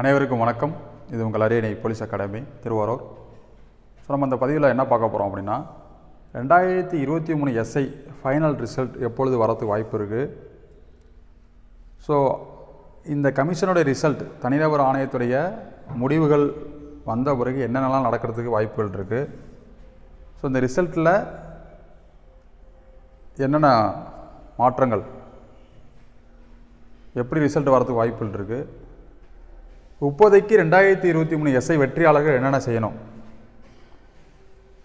அனைவருக்கும் வணக்கம். இது உங்கள் அரியணை போலீஸ் அகாடமி திருவாரூர். ஸோ நம்ம அந்த பதிவில் என்ன பார்க்க போகிறோம் அப்படின்னா ரெண்டாயிரத்தி இருபத்தி மூணு எஸ்ஐ ஃபைனல் ரிசல்ட் எப்பொழுது வரதுக்கு வாய்ப்பு இருக்குது ஸோ இந்த கமிஷனுடைய ரிசல்ட் தனிநபர் ஆணையத்துடைய முடிவுகள் வந்த பிறகு என்னென்னலாம் நடக்கிறதுக்கு வாய்ப்புகள் இருக்குது ஸோ இந்த ரிசல்ட்டில் என்னென்ன மாற்றங்கள்? எப்படி ரிசல்ட் வரதுக்கு வாய்ப்புகள் இருக்குது இப்போதைக்கு ரெண்டாயிரத்தி இருபத்தி மூணு எஸ்ஐ வெற்றியாளர்கள் என்னென்ன செய்யணும்?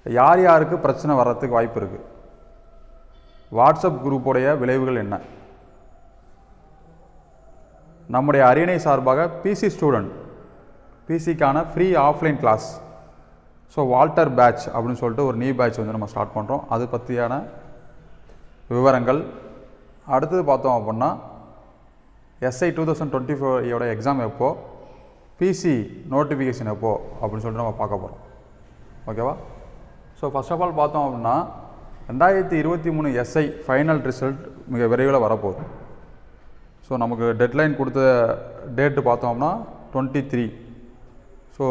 யார் யாருக்கு பிரச்சனை வர்றதுக்கு வாய்ப்பு இருக்குது வாட்ஸ்அப் குரூப்புடைய விளைவுகள் என்ன? நம்முடைய அரியணை சார்பாக பிசி ஸ்டூடெண்ட் பிசிக்கான free offline class so Walter batch அப்படின்னு சொல்லிட்டு ஒரு நியூ பேட்ச் வந்து நம்ம ஸ்டார்ட் பண்ணுறோம் அது பற்றியான விவரங்கள். அடுத்தது பார்த்தோம் அப்படின்னா SI two thousand twenty four exam எப்போது பிசி நோட்டிஃபிகேஷன் எப்போ அப்படின்னு சொல்லிட்டு நம்ம பார்க்க போகிறோம் ஓகேவா ஸோ ஃபஸ்ட் ஆஃப் ஆல் பார்த்தோம் அப்படின்னா ரெண்டாயிரத்தி இருபத்தி மூணு எஸ்ஐ ஃபைனல் ரிசல்ட் மிக விரைவில் வரப்போகுது. ஸோ நமக்கு டெட்லைன் கொடுத்த டேட்டு பார்த்தோம்னா டுவெண்ட்டி த்ரீ ஸோ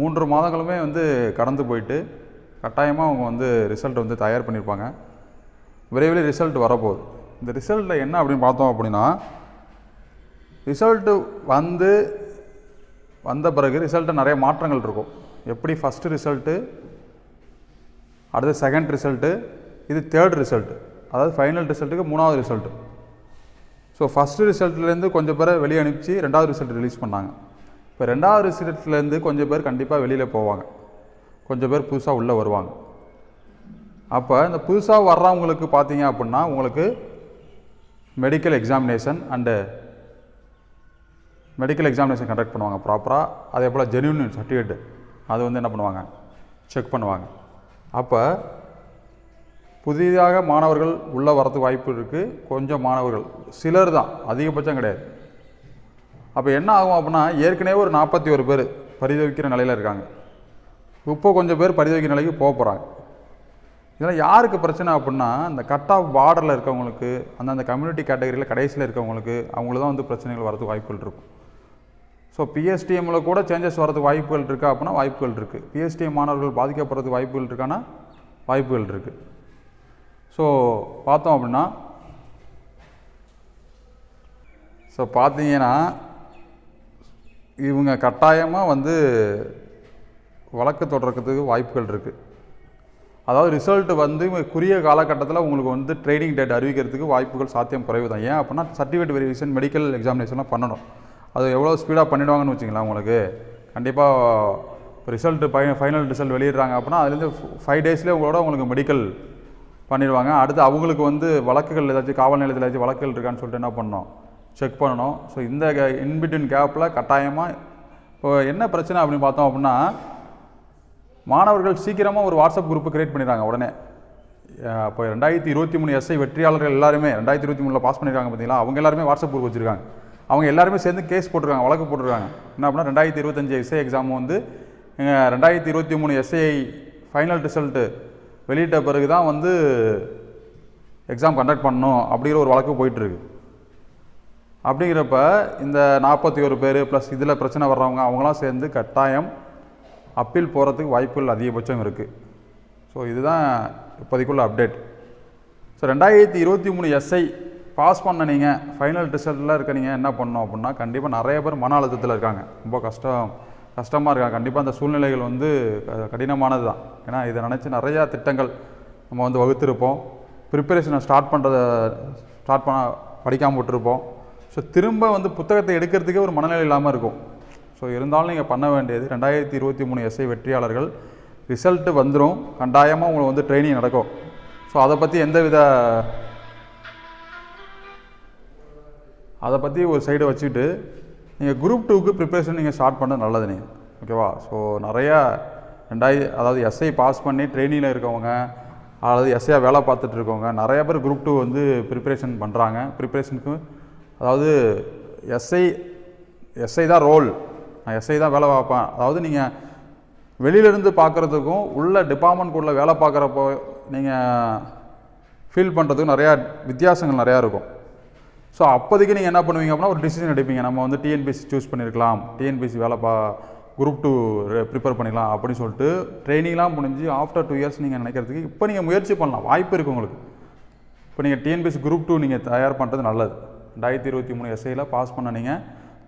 மூன்று மாதங்களுமே வந்து கடந்து போயிட்டு கட்டாயமாக அவங்க வந்து ரிசல்ட் வந்து தயார் பண்ணியிருப்பாங்க. விரைவில் ரிசல்ட் வரப்போகுது. இந்த ரிசல்ட்டில் என்ன அப்படின்னு பார்த்தோம் அப்படின்னா ரிசல்ட்டு வந்து வந்த பிறகு ரிசல்ட்டு நிறைய மாற்றங்கள் இருக்கும். எப்படி ஃபஸ்ட்டு ரிசல்ட்டு அடுத்து செகண்ட் ரிசல்ட்டு இது தேர்ட் ரிசல்ட்டு அதாவது ஃபைனல் ரிசல்ட்டுக்கு மூணாவது ரிசல்ட்டு ஸோ ஃபஸ்ட்டு ரிசல்ட்லேருந்து கொஞ்சம் பேரை வெளியே அனுப்பிச்சு ரெண்டாவது ரிசல்ட் ரிலீஸ் பண்ணாங்க. இப்போ ரெண்டாவது ரிசல்ட்லேருந்து கொஞ்சம் பேர் கண்டிப்பாக வெளியில் போவாங்க. கொஞ்சம் பேர் புதுசாக உள்ளே வருவாங்க. அப்போ இந்த புதுசாக வர்றவங்களுக்கு பார்த்தீங்க அப்படின்னா உங்களுக்கு medical examination and medical examination conduct பண்ணுவாங்க ப்ராப்பராக அதே போல் ஜென்யூன் சர்டிஃபிகேட் அது வந்து என்ன பண்ணுவாங்க? செக் பண்ணுவாங்க. அப்போ புதிதாக மாணவர்கள் உள்ளே வரதுக்கு வாய்ப்பு இருக்குது கொஞ்சம் மாணவர்கள் சிலர் தான் அதிகபட்சம் கிடையாது. அப்போ என்ன ஆகும் அப்படின்னா ஏற்கனவே ஒரு நாற்பத்தி ஒரு பேர் பரிதவிக்கிற நிலையில் இருக்காங்க. இப்போ கொஞ்சம் பேர் பரிதவிக்கிற நிலைக்கு போக போகிறாங்க இதெல்லாம் யாருக்கு பிரச்சனை அப்படின்னா இந்த கட் ஆஃப் பார்டரில் இருக்கவங்களுக்கு அந்தந்த கம்யூனிட்டி கேட்டகரியில் கடைசியில் இருக்கவங்களுக்கு அவங்களுக்கு தான் வந்து பிரச்சனைகள் வரதுக்கு வாய்ப்புகள் இருக்கும். ஸோ பிஎஸ்டிஎம்மில் கூட சேஞ்சஸ் வரதுக்கு வாய்ப்புகள் இருக்கா அப்படின்னா வாய்ப்புகள் இருக்குது பிஎஸ்டிஎம் மாணவர்கள் பாதிக்கப்படுறதுக்கு வாய்ப்புகள் இருக்கான்னா வாய்ப்புகள் இருக்குது ஸோ பார்த்தோம் அப்படின்னா ஸோ பார்த்தீங்கன்னா இவங்க கட்டாயமாக வந்து வழக்கு தொடர்கிறதுக்கு வாய்ப்புகள் இருக்குது அதாவது ரிசல்ட் வந்து குறுகிய காலகட்டத்தில் உங்களுக்கு வந்து ட்ரைனிங் டேட் அறிவிக்கிறதுக்கு வாய்ப்புகள் சாத்தியம் குறைவு தான் ஏன் அப்படின்னா சர்டிஃபிகேட் வெரிஃபிகேஷன் மெடிக்கல் எக்ஸாமினேஷன்லாம் பண்ணணும். அது எவ்வளோ ஸ்பீடாக பண்ணிடுவாங்கன்னு வச்சுங்களேன் உங்களுக்கு. கண்டிப்பாக ரிசல்ட்டு ஃபை ஃபைனல் ரிசல்ட் வெளியிடுறாங்க அப்படின்னா அதுலேருந்து ஃபைவ் டேஸ்லேயே உங்களோட உங்களுக்கு மெடிக்கல் பண்ணிடுவாங்க. அடுத்து அவங்களுக்கு வந்து வழக்குகள் ஏதாச்சும் காவல் நிலையத்தில் ஏதாச்சும் வழக்குகள் இருக்கான்னு சொல்லிட்டு என்ன பண்ணோம் செக் பண்ணணும். ஸோ இந்த இன்பிட்வீன் கேப்பில் கட்டாயமாக இப்போ என்ன பிரச்சனை அப்படின்னு பார்த்தோம் அப்படின்னா மாணவர்கள் சீக்கிரமாக ஒரு வாட்ஸ்அப் குரூப்பு கிரியேட் பண்ணிடுறாங்க உடனே. இப்போ ரெண்டாயிரத்தி இருபத்தி மூணு எஸ்ஐ வெற்றியாளர்கள் எல்லாருமே ரெண்டாயிரத்தி இருபத்தி மூணில் பாஸ் பண்ணியிருக்காங்க பார்த்தீங்களா? அவங்க எல்லாருமே வாட்ஸ்அப் குரூப் வச்சுருக்காங்க. அவங்க எல்லாருமே சேர்ந்து கேஸ் போட்டிருக்காங்க வழக்கு போட்டிருக்காங்க. என்ன அப்படின்னா ரெண்டாயிரத்தி இருபத்தஞ்சி எஸ்ஐ எக்ஸாம் வந்து ரெண்டாயிரத்தி இருபத்தி மூணு எஸ்ஐ ஃபைனல் ரிசல்ட்டு வெளியிட்ட பிறகு தான் வந்து எக்ஸாம் கண்டக்ட் பண்ணணும் அப்படிங்கிற ஒரு வழக்கு போயிட்டுருக்கு. அப்படிங்கிறப்ப இந்த நாற்பத்தி ஒரு பேர் ப்ளஸ் இதில் பிரச்சனை வர்றவங்க அவங்களாம் சேர்ந்து கட்டாயம் அப்பீல் போகிறதுக்கு வாய்ப்புகள் அதிகபட்சம் இருக்குது ஸோ இதுதான் இப்போதைக்குள்ள அப்டேட் ஸோ ரெண்டாயிரத்தி இருபத்தி மூணு எஸ்ஐ பாஸ் பண்ண நீங்கள் ஃபைனல் ரிசல்ட்டில் இருக்க நீங்கள் என்ன பண்ணணும் அப்படின்னா கண்டிப்பாக நிறைய பேர் மன அழுத்தத்தில் இருக்காங்க. ரொம்ப கஷ்டம் கஷ்டமாக இருக்காங்க. கண்டிப்பாக அந்த சூழ்நிலைகள் வந்து க- கடினமானது தான் ஏன்னா இதை நினச்சி நிறையா திட்டங்கள் நம்ம வந்து வகுத்திருப்போம். ப்ரிப்பரேஷனை ஸ்டார்ட் பண்ணுறத ஸ்டார்ட் பண்ண படிக்காமல் விட்டுருப்போம். ஸோ திரும்ப வந்து புத்தகத்தை எடுக்கிறதுக்கே ஒரு மனநிலை இல்லாமல் இருக்கும். ஸோ இருந்தாலும் நீங்கள் பண்ண வேண்டியது ரெண்டாயிரத்தி இருபத்தி மூணு எஸ்ஐ வெற்றியாளர்கள் ரிசல்ட்டு வந்துடும் கண்டாயமாக உங்களுக்கு வந்து ட்ரைனிங் நடக்கும். ஸோ அதை பற்றி எந்த வித அதை பற்றி ஒரு சைடை வச்சுட்டு நீங்கள் குரூப் டூக்கு ப்ரிப்பரேஷன் நீங்கள் ஸ்டார்ட் பண்ண நல்லது நீங்கள் ஓகேவா ஸோ நிறையா ரெண்டாயி அதாவது எஸ்ஐ பாஸ் பண்ணி ட்ரெயினிங்கில் இருக்கவங்க அதாவது எஸ்ஐயாக வேலை பார்த்துட்டு இருக்கவங்க நிறைய பேர் குரூப் டூ வந்து ப்ரிப்பரேஷன் பண்ணுறாங்க ப்ரிப்பரேஷனுக்கு அதாவது எஸ்ஐ எஸ்ஐ தான் ரோல் நான் எஸ்ஐ தான் வேலை பார்ப்பேன். அதாவது நீங்கள் வெளியிலேருந்து பார்க்குறதுக்கும் உள்ள டிபார்ட்மெண்ட்குள்ளே வேலை பார்க்குறப்போ நீங்கள் ஃபீல் பண்ணுறதுக்கும் நிறையா வித்தியாசங்கள் நிறையா இருக்கும். ஸோ அப்போதைக்கு நீங்கள் என்ன பண்ணுவீங்க அப்படின்னா ஒரு டிசிஷன் எடுப்பீங்க. நம்ம வந்து டிஎன்பிஎஸ்சி சூஸ் பண்ணியிருக்கலாம் டிஎன்பிஎஸ்சி வேலை பா குரூப் டூ ப்ரிப்பேர் பண்ணிக்கலாம் அப்படின்னு சொல்லிட்டு ட்ரைனிங்லாம் முடிஞ்சு ஆஃப்டர் டூ இயர்ஸ் நீங்கள் நினைக்கிறதுக்கு இப்போ நீங்கள் முயற்சி பண்ணலாம். வாய்ப்பு இருக்குது உங்களுக்கு. இப்போ நீங்கள் டிஎன்பிஎஸ்சி குரூப் டூ நீங்கள் தயார் பண்ணுறது நல்லது. ரெண்டாயிரத்தி இருபத்தி மூணு எஸ்ஐயில் பாஸ் பண்ண நீங்கள்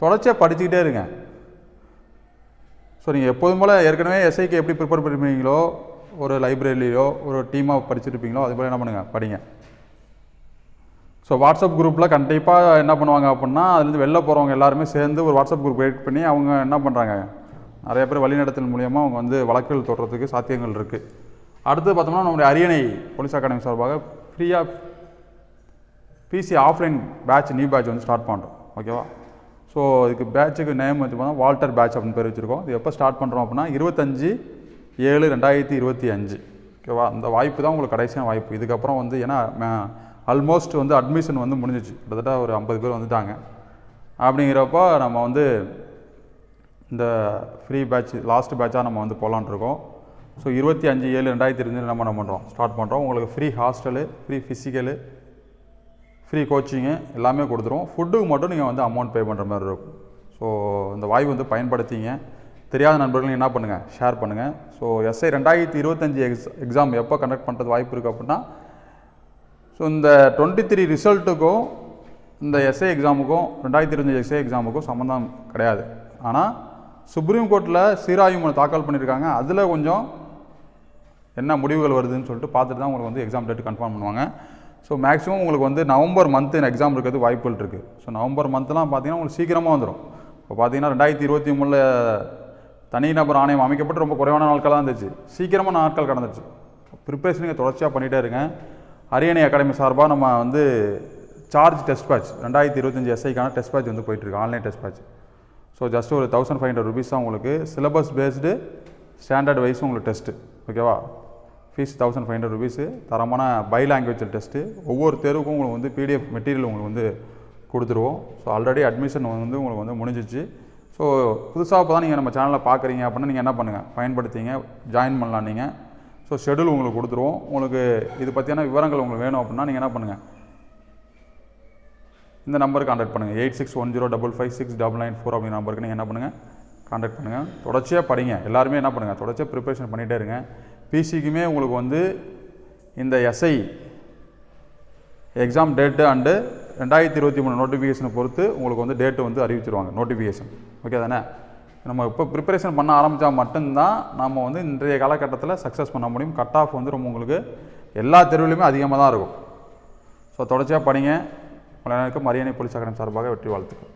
தொடர்ச்சியாக படிச்சுக்கிட்டே இருங்க. ஸோ நீங்கள் எப்போதும் போல் ஏற்கனவே எஸ்ஐக்கு எப்படி ப்ரிப்பேர் பண்ணிருப்பீங்களோ ஒரு லைப்ரரியிலையோ ஒரு டீமாக படிச்சிருப்பீங்களோ அது போல் என்ன பண்ணுங்கள் படிங்க. ஸோ வாட்ஸ்அப் குரூப்பில் கண்டிப்பாக என்ன பண்ணுவாங்க அப்படின்னா அதுலேருந்து வெளில போகிறவங்க எல்லாருமே சேர்ந்து ஒரு வாட்ஸ்அப் குரூப் கிரியேட் பண்ணி அவங்க என்ன பண்ணுறாங்க நிறைய பேர் வழிநடத்தல் மூலியமாக அவங்க வந்து வழக்குகள் தொடர்றதுக்கு சாத்தியங்கள் இருக்குது அடுத்து பார்த்தோம்னா நம்முடைய அரியணை போலீஸ் அகாடமி சார்பாக ஃப்ரீயாக PC offline batch new batch வந்து ஸ்டார்ட் பண்ணுறோம் ஓகேவா ஸோ இதுக்கு பேட்சுக்கு நேம் வச்சு பார்த்தா வால்டர் பேட்ச் அப்படின்னு பேர் வச்சுருக்கோம். இது எப்போ ஸ்டார்ட் பண்ணுறோம் அப்படின்னா இருபத்தஞ்சி ஏழு ரெண்டாயிரத்தி இருபத்தி அஞ்சு. ஓகேவா அந்த வாய்ப்பு தான் உங்களுக்கு கடைசியான வாய்ப்பு. இதுக்கப்புறம் வந்து ஏன்னா ஆல்மோஸ்ட் வந்து அட்மிஷன் வந்து முடிஞ்சிச்சு. கிட்டத்தட்ட ஒரு ஐம்பது பேர் வந்துட்டாங்க. அப்படிங்கிறப்ப நம்ம வந்து இந்த ஃப்ரீ பேட்ச் லாஸ்ட் பேட்சாக நம்ம வந்து போகலான்ட்ருக்கோம் ஸோ இருபத்தி அஞ்சு ஏழு ரெண்டாயிரத்தி இருபது நம்ம என்ன பண்ணுறோம் ஸ்டார்ட் பண்ணுறோம் உங்களுக்கு free hostel free physical free coaching எல்லாமே கொடுத்துருவோம். ஃபுட்டுக்கு மட்டும் நீங்கள் வந்து அமௌண்ட் பே பண்ணுற மாதிரி இருக்கும். ஸோ இந்த வாய்ப்பு வந்து பயன்படுத்திங்க. தெரியாத நண்பர்கள் என்ன பண்ணுங்கள் ஷேர் பண்ணுங்கள் ஸோ எஸ்ஐ ரெண்டாயிரத்தி இருபத்தஞ்சி எக்ஸ் எக்ஸாம் எப்போ கண்டக்ட் பண்ணுறது வாய்ப்பு இருக்குது அப்படின்னா ஸோ இந்த டுவெண்ட்டி த்ரீ ரிசல்ட்டுக்கும் இந்த எஸ்ஐ எக்ஸாமுக்கும் ரெண்டாயிரத்தி இருபத்தஞ்சி எஸ்ஐ எக்ஸாமுக்கும் சம்மந்தம் கிடையாது. ஆனால் சுப்ரீம் கோர்ட்டில் சீராய்வு மனு தாக்கல் பண்ணியிருக்காங்க அதில் கொஞ்சம் என்ன முடிவுகள் வருதுன்னு சொல்லிட்டு பார்த்துட்டு தான் உங்களுக்கு வந்து எக்ஸாம் டேட் கன்ஃபார்ம் பண்ணுவாங்க. ஸோ மேக்ஸிமம் உங்களுக்கு வந்து நவம்பர் மந்த்து எக்ஸாம் இருக்கிறது வாய்ப்புகள் இருக்குது ஸோ நவம்பர் மந்த்லாம் பார்த்தீங்கன்னா உங்களுக்கு சீக்கிரமாக வந்துடும் இப்போ பார்த்தீங்கன்னா ரெண்டாயிரத்தி இருபத்தி மூணில் தனிநபர் ஆணையம் அமைக்கப்பட்டு ரொம்ப குறைவான நாட்களாக இருந்துச்சு. சீக்கிரமாக நாட்கள் கடந்துச்சு ப்ரிப்பரேஷன் நீங்கள் தொடர்ச்சியாக பண்ணிகிட்டே இருங்க அரியணை அகாடமி சார்பாக நம்ம வந்து சார்ஜ் டெஸ்ட் பேட்ச் ரெண்டாயிரத்தி இருபத்தஞ்சி எஸ்ஐக்கான டெஸ்ட் பேட்ச் வந்து போயிட்டுருக்கு online test batch so just ஒரு தௌசண்ட் ஃபைவ் ஹண்ட்ரட் ருபீஸ் தான் உங்களுக்கு சிலபஸ் பேஸ்டு ஸ்டாண்டர்ட் வைஸ் உங்களுக்கு டெஸ்ட்டு ஓகேவா fees thousand five hundred rupees தரமான பை லாங்குவேஜ் டெஸ்ட்டு ஒவ்வொரு தேர்வுக்கும் உங்களுக்கு வந்து பிடிஎஃப் மெட்டீரியல் உங்களுக்கு வந்து கொடுத்துருவோம். ஸோ ஆல்ரெடி அட்மிஷன் வந்து உங்களுக்கு வந்து முடிஞ்சிச்சு. ஸோ புதுசாக இப்போ தான் நீங்கள் நம்ம சேனலில் பார்க்குறீங்க அப்படின்னா நீங்கள் என்ன பண்ணுங்கள் பயன்படுத்திங்க ஜாயின் பண்ணலாம் நீங்கள் ஸோ ஷெடியூல் உங்களுக்கு கொடுத்துருவோம். உங்களுக்கு இது பற்றியான விவரங்கள் உங்களுக்கு வேணும் அப்படின்னா நீங்கள் என்ன பண்ணுங்கள் இந்த நம்பருக்கு காண்டக்ட் பண்ணுங்கள் eight six one zero double five six double nine four அப்படிங்கிற நம்பருக்கு நீங்கள் என்ன பண்ணுங்கள் காண்டக்ட் பண்ணுங்கள் தொடர்ச்சியாக படிங்க. எல்லாருமே என்ன பண்ணுங்கள் தொடர்ச்சியாக ப்ரிப்பரேஷன் பண்ணிகிட்டே இருங்க. பிசிக்குமே உங்களுக்கு வந்து இந்த எஸ்ஐ எக்ஸாம் டேட்டு அண்டு ரெண்டாயிரத்தி இருபத்தி மூணு நோட்டிஃபிகேஷனை பொறுத்து உங்களுக்கு வந்து டேட்டு வந்து அறிவிச்சிருவாங்க. நோட்டிஃபிகேஷன் ஓகே தானே? நம்ம இப்போ ப்ரிப்பரேஷன் பண்ண ஆரம்பித்தா மட்டும்தான் நம்ம வந்து இன்றைய காலகட்டத்தில் சக்ஸஸ் பண்ண முடியும். கட் ஆஃப் வந்து ரொம்ப உங்களுக்கு எல்லா தெருவிலையுமே அதிகமாக தான் இருக்கும். ஸோ தொடர்ச்சியாக படிங்க. உங்களை எனக்கு மரியாதை போலீஸ் அகாடமி சார்பாக வெற்றி வாழ்த்துக்கள்.